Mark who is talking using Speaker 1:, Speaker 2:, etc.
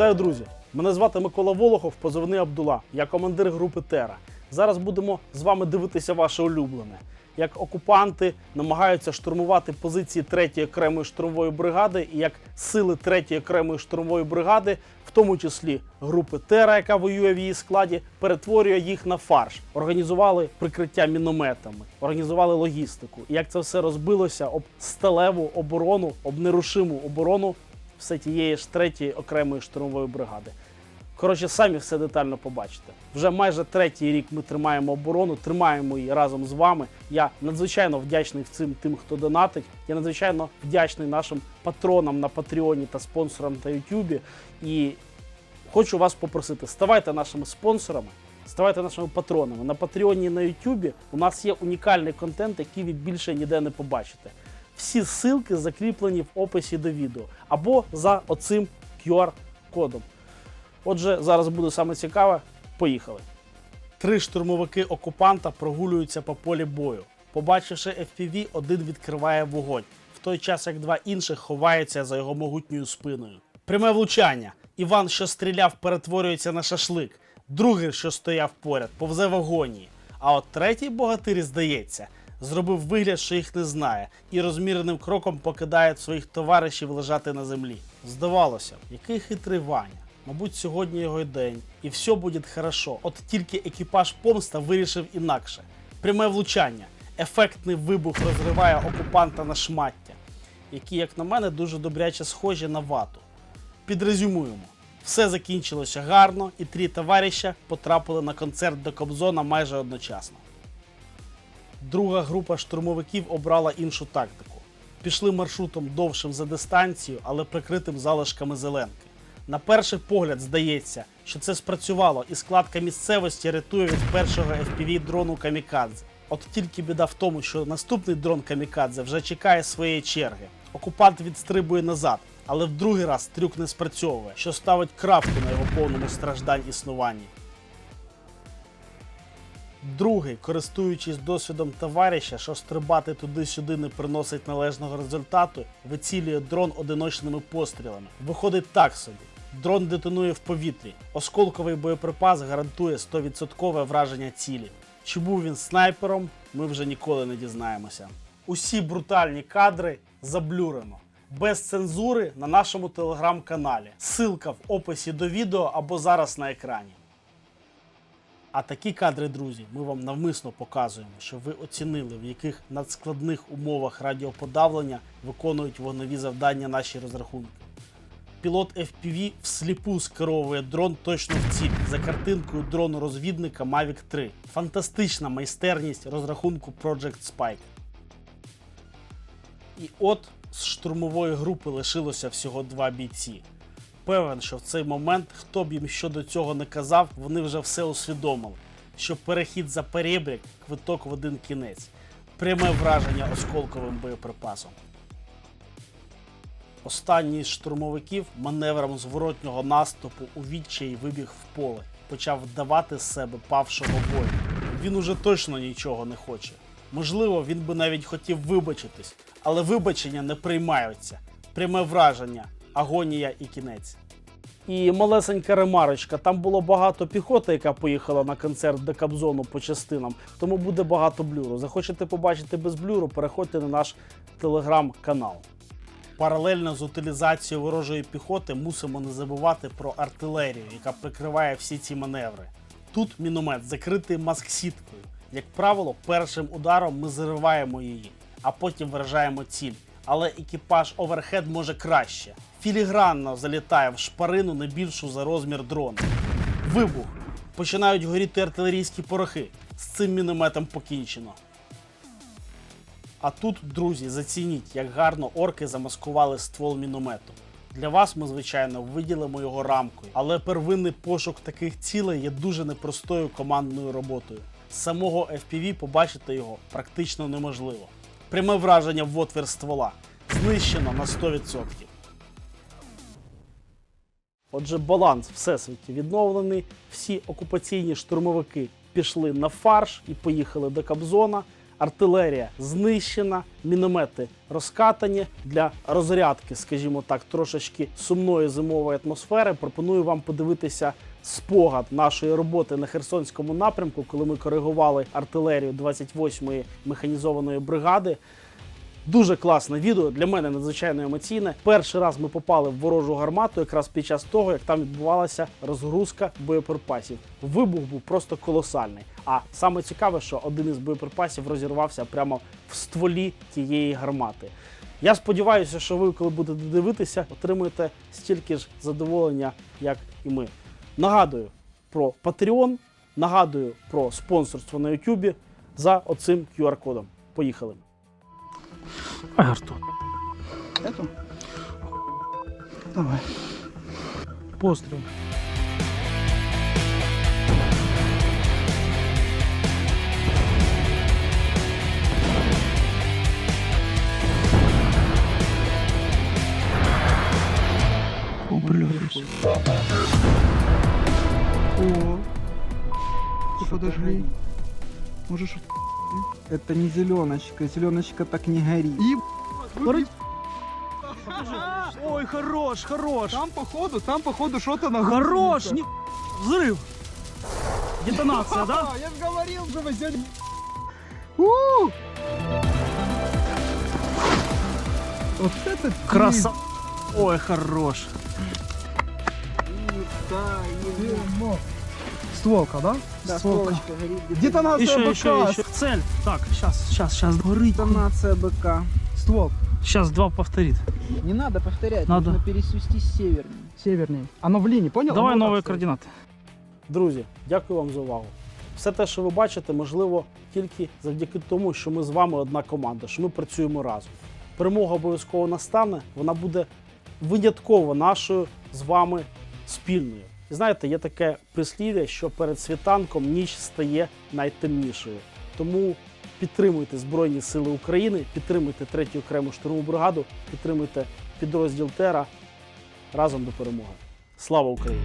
Speaker 1: Вітаю, друзі! Мене звати Микола Волохов, позивний Абдула. Я командир групи Тера. Зараз будемо з вами дивитися ваше улюблене. Як окупанти намагаються штурмувати позиції 3-ї окремої штурмової бригади, і як сили 3-ї окремої штурмової бригади, в тому числі групи Тера, яка воює в її складі, перетворює їх на фарш. Організували прикриття мінометами, організували логістику. І як це все розбилося об сталеву оборону, об нерушиму оборону все тієї ж третьої окремої штурмової бригади. Коротше, самі все детально побачите. Вже майже третій рік ми тримаємо оборону, тримаємо її разом з вами. Я надзвичайно вдячний цим тим, хто донатить. Я надзвичайно вдячний нашим патронам на Патреоні та спонсорам на Ютубі. І хочу вас попросити, ставайте нашими спонсорами, ставайте нашими патронами. На Патреоні і на Ютубі у нас є унікальний контент, який ви більше ніде не побачите. Всі ссылки закріплені в описі до відео або за оцим QR-кодом. Отже, зараз буде саме цікаве. Поїхали. Три штурмовики окупанта прогулюються по полі бою. Побачивши FPV, один відкриває вогонь, в той час як два інших ховаються за його могутньою спиною. Пряме влучання. Іван, що стріляв, перетворюється на шашлик. Другий, що стояв поряд, повзе в агонії. А от третій богатир, здається, зробив вигляд, що їх не знає, і розміреним кроком покидає своїх товаришів лежати на землі. Здавалося, який хитрий Ваня. Мабуть, сьогодні його день, і все буде хорошо. От тільки екіпаж помста вирішив інакше. Пряме влучання, ефектний вибух розриває окупанта на шмаття, які, як на мене, дуже добряче схожі на вату. Підрезюмуємо. Все закінчилося гарно, і три товариша потрапили на концерт до Кобзона майже одночасно. Друга група штурмовиків обрала іншу тактику. Пішли маршрутом довшим за дистанцію, але прикритим залишками зеленки. На перший погляд здається, що це спрацювало, і складка місцевості рятує від першого FPV дрону Камікадзе. От тільки біда в тому, що наступний дрон Камікадзе вже чекає своєї черги. Окупант відстрибує назад, але в другий раз трюк не спрацьовує, що ставить крапку на його повному страждань існуванні. Другий, користуючись досвідом товариша, що стрибати туди-сюди не приносить належного результату, вицілює дрон одиночними пострілами. Виходить так собі. Дрон детонує в повітрі. Осколковий боєприпас гарантує 100% враження цілі. Чи був він снайпером, ми вже ніколи не дізнаємося. Усі брутальні кадри заблюрено. Без цензури на нашому телеграм-каналі. Силка в описі до відео або зараз на екрані. А такі кадри, друзі, ми вам навмисно показуємо, щоб ви оцінили, в яких надскладних умовах радіоподавлення виконують вогневі завдання наші розрахунки. Пілот FPV всліпу скеровує дрон точно в ціль за картинкою дрону розвідника Mavic 3. Фантастична майстерність розрахунку Project Spike. І от з штурмової групи лишилося всього два бійці. Певен, що в цей момент, хто б їм щодо цього не казав, вони вже все усвідомили, що перехід за перебрік квиток в один кінець, пряме враження осколковим боєприпасом. Останній з штурмовиків маневром зворотнього наступу у відчаї вибіг в поле почав вдавати з себе павшого воїна. Він уже точно нічого не хоче. Можливо, він би навіть хотів вибачитись, але вибачення не приймаються. Пряме враження, агонія і кінець. І малесенька ремарочка. Там було багато піхоти, яка поїхала на концерт до Кобзону по частинам, тому буде багато блюру. Захочете побачити без блюру, переходьте на наш телеграм-канал. Паралельно з утилізацією ворожої піхоти мусимо не забувати про артилерію, яка прикриває всі ці маневри. Тут міномет закритий маск-сіткою. Як правило, першим ударом ми зариваємо її, а потім вражаємо ціль. Але екіпаж оверхед може краще. Філігранно залітає в шпарину не більшу за розмір дрона. Вибух. Починають горіти артилерійські порохи. З цим мінометом покінчено. А тут, друзі, зацініть, як гарно орки замаскували ствол міномету. Для вас ми, звичайно, виділимо його рамкою, але первинний пошук таких цілей є дуже непростою командною роботою. З самого FPV побачити його практично неможливо. Пряме враження в отвір ствола знищено на 100%. Отже, баланс всесвіті відновлений. Всі окупаційні штурмовики пішли на фарш і поїхали до Кобзона. артилерія знищена, міномети розкатані для розрядки, скажімо так, трошечки сумної зимової атмосфери. Пропоную вам подивитися спогад нашої роботи на Херсонському напрямку, коли ми коригували артилерію 28-ї механізованої бригади. Дуже класне відео для мене надзвичайно емоційне. Перший раз ми попали в ворожу гармату, якраз під час того, як там відбувалася розгрузка боєприпасів. Вибух був просто колосальний. А саме цікаве, що один із боєприпасів розірвався прямо в стволі тієї гармати. Я сподіваюся, що ви, коли будете дивитися, отримаєте стільки ж задоволення, як і ми. Нагадую про Patreon, нагадую про спонсорство на YouTube за оцим QR-кодом. Поїхали. Артур.
Speaker 2: Эту? Давай.
Speaker 1: Постріл.
Speaker 2: О, блядь. О. Подожди. Можешь...
Speaker 3: Это не зеленочка, зеленочка так не горит.
Speaker 2: И...
Speaker 1: Ой, хорош, хорош.
Speaker 2: Там походу, там походу что-то на
Speaker 1: Хорош! Не... Взрыв! Детонация, да?
Speaker 2: Я же говорил, что вы сегодня... Вот это
Speaker 1: Краса... Ой, хорош.
Speaker 2: дерьмо. Стволка, да?
Speaker 3: Да,
Speaker 2: Стволка.
Speaker 3: стволочка горит.
Speaker 2: Детонация
Speaker 1: Еще,
Speaker 2: БК.
Speaker 1: еще, еще. Цель. Так, сейчас, сейчас, сейчас. Горит.
Speaker 3: Детонация БК.
Speaker 2: Ствол.
Speaker 1: Сейчас два повторит.
Speaker 3: Не надо повторять,
Speaker 1: Надо.
Speaker 3: нужно пересвести с северным.
Speaker 2: Оно в линии, понял?
Speaker 1: Давай
Speaker 2: Оно вот
Speaker 1: нові
Speaker 2: так
Speaker 1: координати. Друзі, дякую вам за увагу. Все те, що ви бачите, можливо тільки завдяки тому, що ми з вами одна команда, що ми працюємо разом. Перемога обов'язково настане, вона буде винятково нашою з вами спільною. Знаєте, є таке прислів'я, що перед світанком ніч стає найтемнішою. Тому підтримуйте Збройні Сили України, підтримуйте третю окрему штурмову бригаду, підтримуйте підрозділ Тера разом до перемоги. Слава Україні!